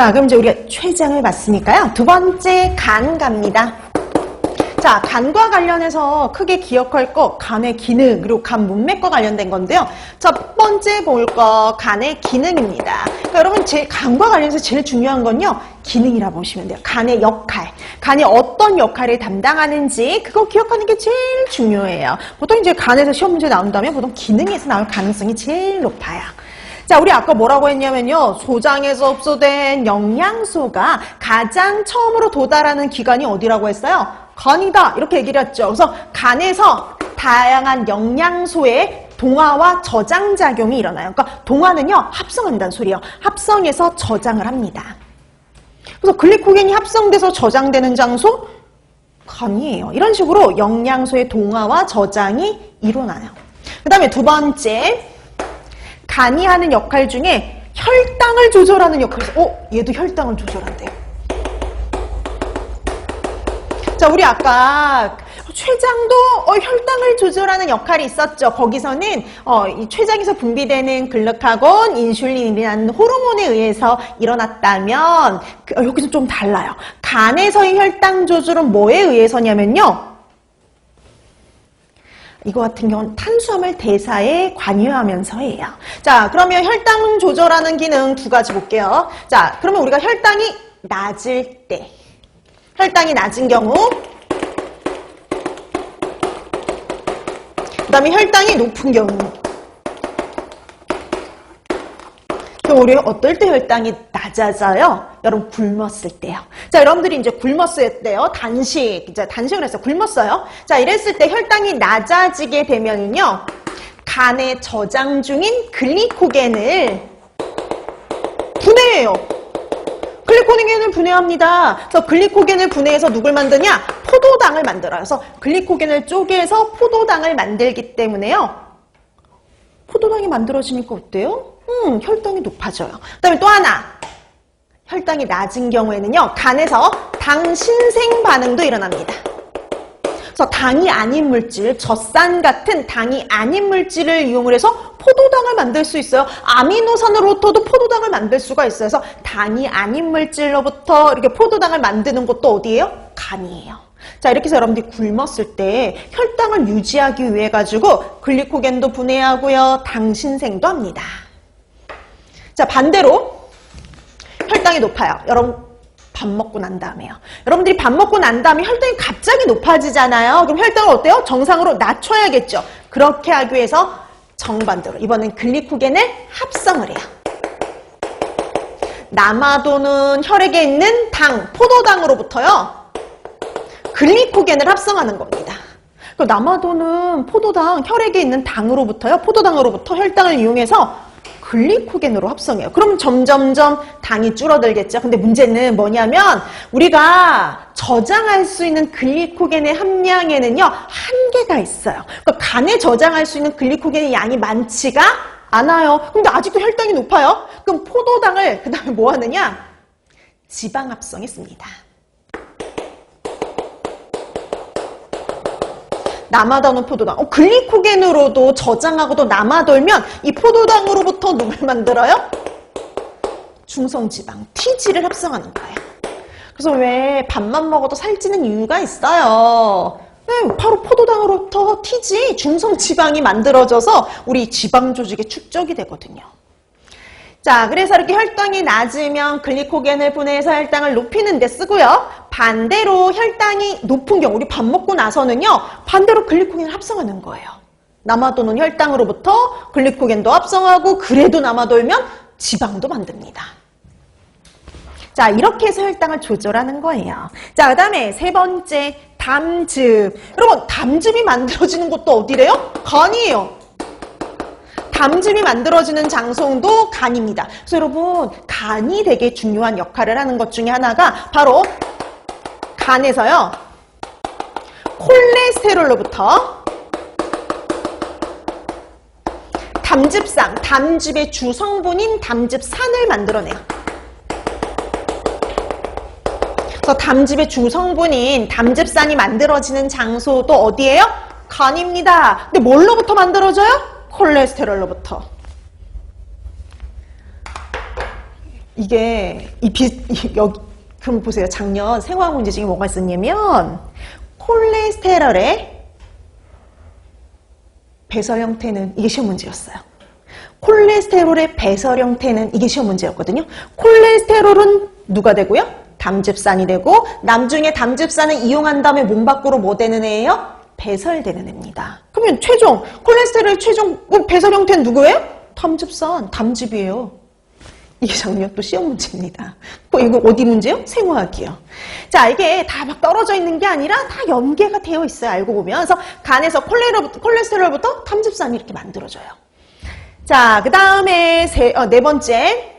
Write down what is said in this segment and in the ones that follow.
자, 그럼 이제 우리가 췌장을 봤으니까요. 두 번째 간 갑니다. 자, 간과 관련해서 크게 기억할 거 간의 기능 그리고 간 문맥과 관련된 건데요. 첫 번째 볼거 간의 기능입니다. 그러니까 여러분 제 간과 관련해서 제일 중요한 건요. 기능이라 보시면 돼요. 간의 역할. 간이 어떤 역할을 담당하는지 그거 기억하는 게 제일 중요해요. 보통 이제 간에서 시험 문제 나온다면 보통 기능에서 나올 가능성이 제일 높아요. 자, 우리 아까 뭐라고 했냐면요. 소장에서 흡수된 영양소가 가장 처음으로 도달하는 기관이 어디라고 했어요? 간이다. 이렇게 얘기를 했죠. 그래서 간에서 다양한 영양소의 동화와 저장 작용이 일어나요. 그러니까 동화는요, 합성한다는 소리예요. 합성해서 저장을 합니다. 그래서 글리코겐이 합성돼서 저장되는 장소? 간이에요. 이런 식으로 영양소의 동화와 저장이 일어나요. 그 다음에 두 번째, 간이 하는 역할 중에 혈당을 조절하는 역할이 있어요. 어? 얘도 혈당을 조절한대요. 자, 우리 아까 췌장도 어, 혈당을 조절하는 역할이 있었죠. 거기서는 어, 이 췌장에서 분비되는 글루카곤, 인슐린이라는 호르몬에 의해서 일어났다면 그, 어, 여기서 좀 달라요. 간에서의 혈당 조절은 뭐에 의해서냐면요. 이거 같은 경우는 탄수화물 대사에 관여하면서예요. 자, 그러면 혈당 조절하는 기능 두 가지 볼게요. 자, 그러면 우리가 혈당이 낮을 때, 혈당이 낮은 경우, 그 다음에 혈당이 높은 경우. 그럼 우리 어떨 때 혈당이 낮아져요? 여러분 굶었을 때요. 자, 여러분들이 이제 굶었을 때요. 단식, 이제 단식을 해서 굶었어요. 자, 이랬을 때 혈당이 낮아지게 되면요. 간에 저장 중인 글리코겐을 분해해요. 글리코겐을 분해합니다. 그래서 글리코겐을 분해해서 누굴 만드냐? 포도당을 만들어요. 그래서 글리코겐을 쪼개서 포도당을 만들기 때문에요. 포도당이 만들어지니까 어때요? 음, 혈당이 높아져요. 그 다음에 또 하나. 혈당이 낮은 경우에는요, 간에서 당 신생 반응도 일어납니다. 그래서 당이 아닌 물질, 젖산 같은 당이 아닌 물질을 이용을 해서 포도당을 만들 수 있어요. 아미노산으로부터도 포도당을 만들 수가 있어요. 그래서 당이 아닌 물질로부터 이렇게 포도당을 만드는 곳도 어디예요? 간이에요. 자, 이렇게 해서 여러분들이 굶었을 때 혈당을 유지하기 위해 가지고 글리코겐도 분해하고요. 당 신생도 합니다. 자, 반대로 혈당이 높아요. 여러분 밥 먹고 난 다음에요. 여러분들이 밥 먹고 난 다음에 혈당이 갑자기 높아지잖아요. 그럼 혈당을 어때요? 정상으로 낮춰야겠죠. 그렇게 하기 위해서 정반대로 이번엔 글리코겐을 합성을 해요. 남아도는 혈액에 있는 당, 포도당으로부터요. 글리코겐을 합성하는 겁니다. 그 남아도는 포도당, 혈액에 있는 당으로부터요. 포도당으로부터 혈당을 이용해서 글리코겐으로 합성해요. 그럼 점점점 당이 줄어들겠죠. 근데 문제는 뭐냐면 우리가 저장할 수 있는 글리코겐의 함량에는요 한계가 있어요. 그러니까 간에 저장할 수 있는 글리코겐의 양이 많지가 않아요. 근데 아직도 혈당이 높아요. 그럼 포도당을 그 다음에 뭐 하느냐? 지방 합성했습니다. 남아도는 포도당. 어, 글리코겐으로도 저장하고도 남아돌면 이 포도당으로부터 누굴 만들어요? 중성지방, TG를 합성하는 거예요. 그래서 왜 밥만 먹어도 살찌는 이유가 있어요. 네, 바로 포도당으로부터 TG, 중성지방이 만들어져서 우리 지방 조직의 축적이 되거든요. 자, 그래서 이렇게 혈당이 낮으면 글리코겐을 분해해서 혈당을 높이는 데 쓰고요. 반대로 혈당이 높은 경우, 우리 밥 먹고 나서는요, 반대로 글리코겐을 합성하는 거예요. 남아도는 혈당으로부터 글리코겐도 합성하고, 그래도 남아돌면 지방도 만듭니다. 자, 이렇게 해서 혈당을 조절하는 거예요. 자, 그 다음에 세 번째, 담즙. 여러분, 담즙이 만들어지는 곳도 어디래요? 간이에요. 담즙이 만들어지는 장소도 간입니다. 그래서 여러분 간이 되게 중요한 역할을 하는 것 중에 하나가 바로 간에서요 콜레스테롤로부터 담즙산, 담즙의 주성분인 담즙산을 만들어내요. 그래서 담즙의 주성분인 담즙산이 만들어지는 장소도 어디예요? 간입니다. 근데 뭘로부터 만들어져요? 콜레스테롤로부터. 이게 이 비, 이- 여기 그럼 보세요. 작년 생화학 문제 중에 뭐가 있었냐면 콜레스테롤의 배설 형태는 이게 시험 문제였어요. 콜레스테롤의 배설 형태는 이게 시험 문제였거든요. 콜레스테롤은 누가 되고요? 담즙산이 되고 남중에 담즙산을 이용한 다음에 몸 밖으로 뭐 되는 애예요? 배설되는 애입니다. 그러면 최종 콜레스테롤의 최종 배설 형태는 누구예요? 담즙산, 담즙이에요. 이게 작년 또 시험 문제입니다. 어, 이거 어디 문제요? 생화학이요. 자, 이게 다 막 떨어져 있는 게 아니라 다 연계가 되어 있어요. 알고 보면. 그래서 간에서 콜레스테롤부터 담즙산이 이렇게 만들어져요. 자, 그 다음에 네 번째.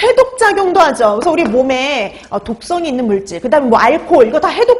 해독작용도 하죠. 그래서 우리 몸에 어, 독성이 있는 물질, 그 다음에 뭐 알코올, 이거 다 해독